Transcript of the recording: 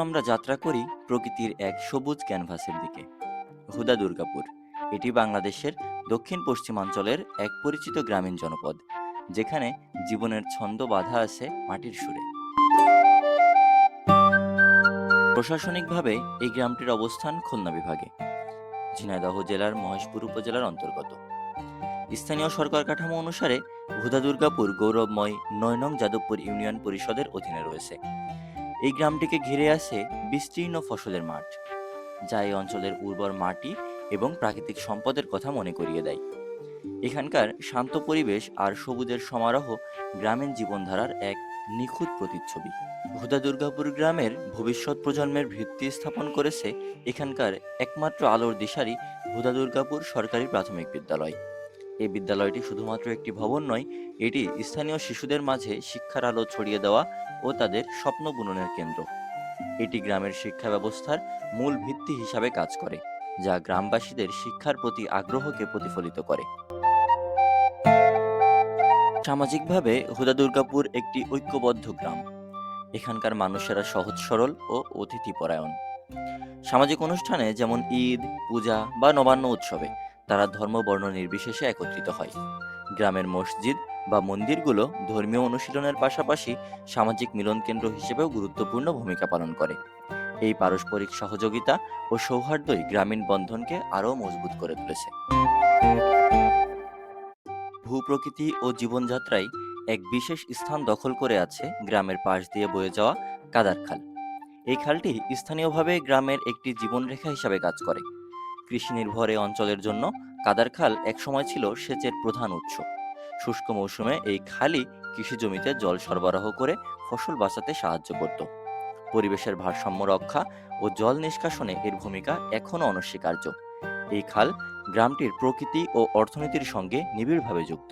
আমরা যাত্রা করি প্রকৃতির এক সবুজ ক্যানভাসের দিকে। হুদা দুর্গাপুর। এটি বাংলাদেশের দক্ষিণ পশ্চিমাঞ্চলের এক পরিচিত গ্রামীণ জনপদ, যেখানে জীবনের ছন্দ বাঁধা আছে মাটির সুরে। প্রশাসনিকভাবে এই গ্রামটির অবস্থান খুলনা বিভাগে, ঝিনাইদহ জেলার মহেশপুর উপজেলার অন্তর্গত। স্থানীয় সরকার কাঠামো অনুসারে হুদা দুর্গাপুর গৌরবময় নয় নং যাদবপুর ইউনিয়ন পরিষদের অধীনে রয়েছে। এই গ্রামটিকে ঘিরে আছে বিস্তীর্ণ ফসলের মাঠ, যা এই অঞ্চলের উর্বর মাটি এবং প্রাকৃতিক সম্পদের কথা মনে করিয়ে দেয়। এখানকার শান্ত পরিবেশ আর সবুজের সমারোহ গ্রামীণ জীবনধারার এক নিখুঁত প্রতিচ্ছবি। হুদা দুর্গাপুর গ্রামের ভবিষ্যৎ প্রজন্মের ভিত্তি স্থাপন করেছে এখানকার একমাত্র আলোর দিশারি হুদা দুর্গাপুর সরকারি প্রাথমিক বিদ্যালয়। এই বিদ্যালয়টি শুধুমাত্র একটি ভবন নয়, এটি স্থানীয় শিশুদের মাঝে শিক্ষার আলো ছড়িয়ে দেওয়া ও তাদের স্বপ্ন বুননের কেন্দ্র। এটি গ্রামের শিক্ষা ব্যবস্থার মূল ভিত্তি হিসাবে কাজ করে, যা গ্রামবাসীদের শিক্ষার প্রতি আগ্রহকে প্রতিফলিত করে। সামাজিকভাবে হুদা দুর্গাপুর একটি ঐক্যবদ্ধ গ্রাম। এখানকার মানুষেরা সহজ সরল ও অতিথিপরায়ণ। সামাজিক অনুষ্ঠানে যেমন ঈদ, পূজা বা নবান্ন উৎসবে তারা ধর্ম, বর্ণ নির্বিশেষে একত্রিত হয়। গ্রামের মসজিদ বা মন্দিরগুলো ধর্মীয় অনুশীলনের পাশাপাশি সামাজিক মিলন কেন্দ্র হিসেবেও গুরুত্বপূর্ণ ভূমিকা পালন করে। এই পারস্পরিক সহযোগিতা ও সৌহার্দ্যই গ্রামীণ বন্ধনকে আরও মজবুত করে তুলেছে। ভূপ্রকৃতি ও জীবনযাত্রায় এক বিশেষ স্থান দখল করে আছে গ্রামের পাশ দিয়ে বয়ে যাওয়া কাদার খাল। এই খালটি স্থানীয়ভাবে গ্রামের একটি জীবনরেখা হিসাবে কাজ করে। কৃষি নির্ভর এ অঞ্চলের জন্য কাদার খাল একসময় ছিল সেচের প্রধান উৎস। শুষ্ক মৌসুমে এই খালি কৃষি জমিতে জল সরবরাহ করে ফসল বাঁচাতে সাহায্য করত। পরিবেশের ভারসাম্য রক্ষা ও জল নিষ্কাশনে এর ভূমিকা এখনও অনস্বীকার্য। এই খাল গ্রামটির প্রকৃতি ও অর্থনীতির সঙ্গে নিবিড়ভাবে যুক্ত।